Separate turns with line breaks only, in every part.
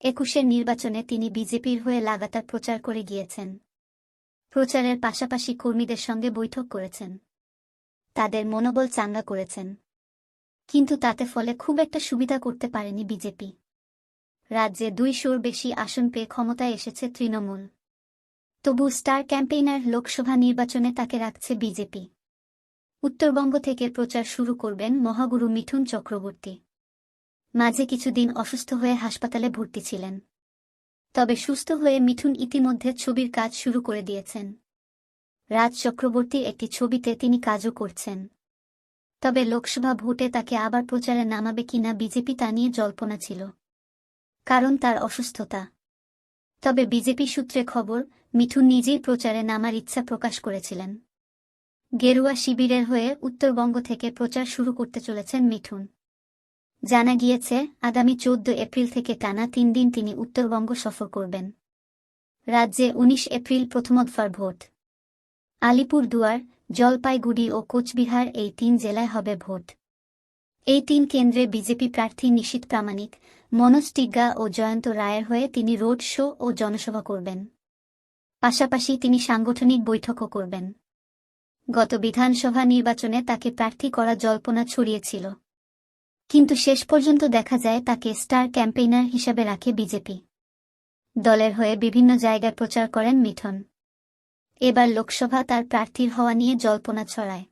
একুশের নির্বাচনে তিনি বিজেপির হয়ে লাগাতার প্রচার করে গিয়েছেন। প্রচারের পাশাপাশি কর্মীদের সঙ্গে বৈঠক করেছেন। তাদের মনোবল চাঙ্গা করেছেন। কিন্তু তাতে ফলে খুব একটা সুবিধা করতে পারেনি বিজেপি। রাজ্যে দুইশোর বেশি আসন পেয়ে ক্ষমতায় এসেছে তৃণমূল। তবু স্টার ক্যাম্পেইনার লোকসভা নির্বাচনে তাকে রাখছে বিজেপি। উত্তরবঙ্গ থেকে প্রচার শুরু করবেন মহাগুরু মিঠুন চক্রবর্তী। মাঝে কিছুদিন অসুস্থ হয়ে হাসপাতালে ভর্তি ছিলেন। তবে সুস্থ হয়ে মিঠুন ইতিমধ্যে ছবির কাজ শুরু করে দিয়েছেন। রাজ চক্রবর্তীর একটি ছবিতে তিনি কাজও করছেন। তবে লোকসভা ভোটে তাকে আবার প্রচারে নামাবে কিনা বিজেপি তা নিয়ে জল্পনা ছিল। কারণ তার অসুস্থতা। তবে বিজেপি সূত্রে খবর, মিঠুন নিজেই প্রচারে নামার ইচ্ছা প্রকাশ করেছিলেন। গেরুয়া শিবিরের হয়ে উত্তরবঙ্গ থেকে প্রচার শুরু করতে চলেছেন মিঠুন। জানা গিয়েছে, আগামী চোদ্দ এপ্রিল থেকে টানা তিন দিন তিনি উত্তরবঙ্গ সফর করবেন। রাজ্যে ১৯ এপ্রিল প্রথমদফার ভোট। আলিপুরদুয়ার, জলপাইগুড়ি ও কোচবিহার এই তিন জেলায় হবে ভোট। এই তিন কেন্দ্রে বিজেপি প্রার্থী নিশীত প্রামাণিক, মনোজ টিগ্গা ও জয়ন্ত রায়ের হয়ে তিনি রোড শো ও জনসভা করবেন। পাশাপাশি তিনি সাংগঠনিক বৈঠকও করবেন। গত বিধানসভা নির্বাচনে তাকে প্রার্থী করা জল্পনা ছড়িয়েছিল। কিন্তু শেষ পর্যন্ত দেখা যায় তাকে স্টার ক্যাম্পেইনার হিসাবে রাখে বিজেপি। দলের হয়ে বিভিন্ন জায়গায় প্রচার করেন মিঠন। এবার লোকসভা তার প্রার্থীর হওয়া নিয়ে জল্পনা ছড়ায়।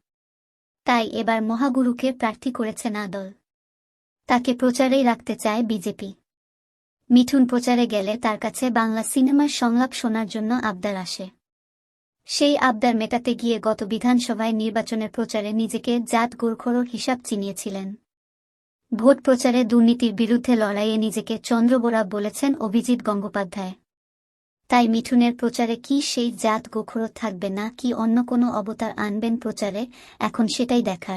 তাই এবার মহাগুরুকে প্রার্থী করেছে না দল। তাকে প্রচারেই রাখতে চায় বিজেপি। মিঠুন প্রচারে গেলে তার কাছে বাংলা সিনেমার সংলাপ শোনার জন্য আবদার আসে। সেই আবদার মেটাতে গিয়ে গত বিধানসভায় নির্বাচনের প্রচারে নিজেকে জাত গোরখরোর হিসাব চিনিয়েছিলেন। ভোট প্রচারে দুর্নীতির বিরুদ্ধে লড়াইয়ে নিজেকে চন্দ্রবোরা বলেছেন অভিজিৎ গঙ্গোপাধ্যায়। তাই মিঠুনের প্রচারে কি সেই জাত গোখরো থাকবে না, কি অন্য কোনো অবতার আনবেন প্রচারে, এখন সেটাই দেখার।